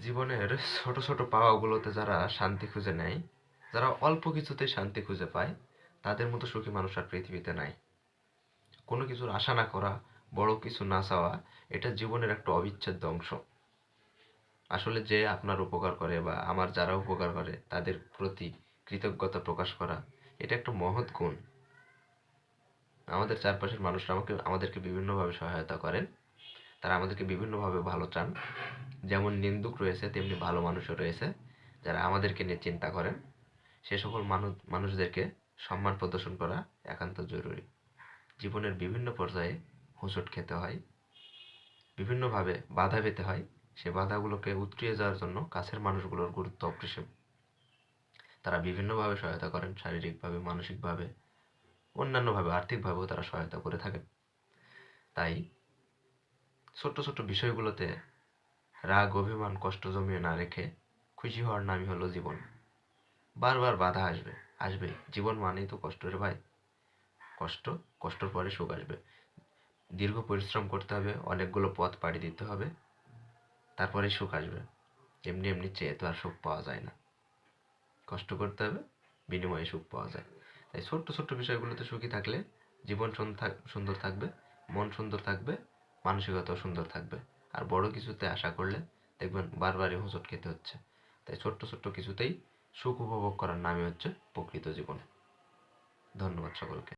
জীবনের ছোট ছোট পাওয়াগুলোতে যারা শান্তি খুঁজে নেয়, যারা অল্প কিছুতেই শান্তি খুঁজে পায়, তাদের মতো সুখী মানুষ আর পৃথিবীতে নাই। কোনো কিছুর আশা না করা, বড় কিছু না চাওয়া, এটা জীবনের একটা অবিচ্ছেদ্য অংশ। আসলে যে আপনার উপকার করে বা আমার যারা উপকার করে, তাদের প্রতি কৃতজ্ঞতা প্রকাশ করা, এটা একটা মহৎ গুণ। আমাদের চারপাশের মানুষরা আমাকে, আমাদেরকে বিভিন্নভাবে সহায়তা করেন। তারা আমাদেরকে বিভিন্নভাবে ভালো চান। যেমন নিন্দুক রয়েছে, তেমনি ভালো মানুষও রয়েছে, যারা আমাদেরকে নিয়ে চিন্তা করেন। সে সকল মানুষ মানুষদেরকে সম্মান প্রদর্শন করা একান্ত জরুরি। জীবনের বিভিন্ন পর্যায়ে হোঁচট খেতে হয়, বিভিন্নভাবে বাধা পেতে হয়। সে বাধাগুলোকে উতরিয়ে যাওয়ার জন্য কাছের মানুষগুলোর গুরুত্ব অপরিসীম। তারা বিভিন্নভাবে সহায়তা করেন, শারীরিকভাবে, মানসিকভাবে, অন্যান্যভাবে, আর্থিকভাবেও তারা সহায়তা করে থাকেন। তাই ছোট্ট ছোট্ট বিষয়গুলোতে রাগ, অভিমান, কষ্ট জমিয়ে না রেখে খুশি হওয়ার নামই হলো জীবন। বারবার বাধা আসবে আসবে। জীবন মানেই তো কষ্ট রে ভাই। কষ্ট, কষ্টর পরে সুখ আসবে। দীর্ঘ পরিশ্রম করতে হবে, অনেকগুলো পথ পাড়ি দিতে হবে, তারপরে সুখ আসবে। এমনি এমনি চেয়ে তো আর সুখ পাওয়া যায় না। কষ্ট করতে হবে, বিনিময়ে সুখ পাওয়া যায়। তাই ছোট্ট ছোট্ট বিষয়গুলোতে সুখী থাকলে জীবন সুন্দর থাকবে, মন সুন্দর থাকবে মানসিকতাও সুন্দর থাকবে। আর বড় কিছুতে আশা করলে দেখবেন বারবারই হোঁচট খেতে হচ্ছে। তাই ছোট্ট ছোট্ট কিছুতেই সুখ উপভোগ করার নামই হচ্ছে প্রকৃত জীবন। ধন্যবাদ সকলকে।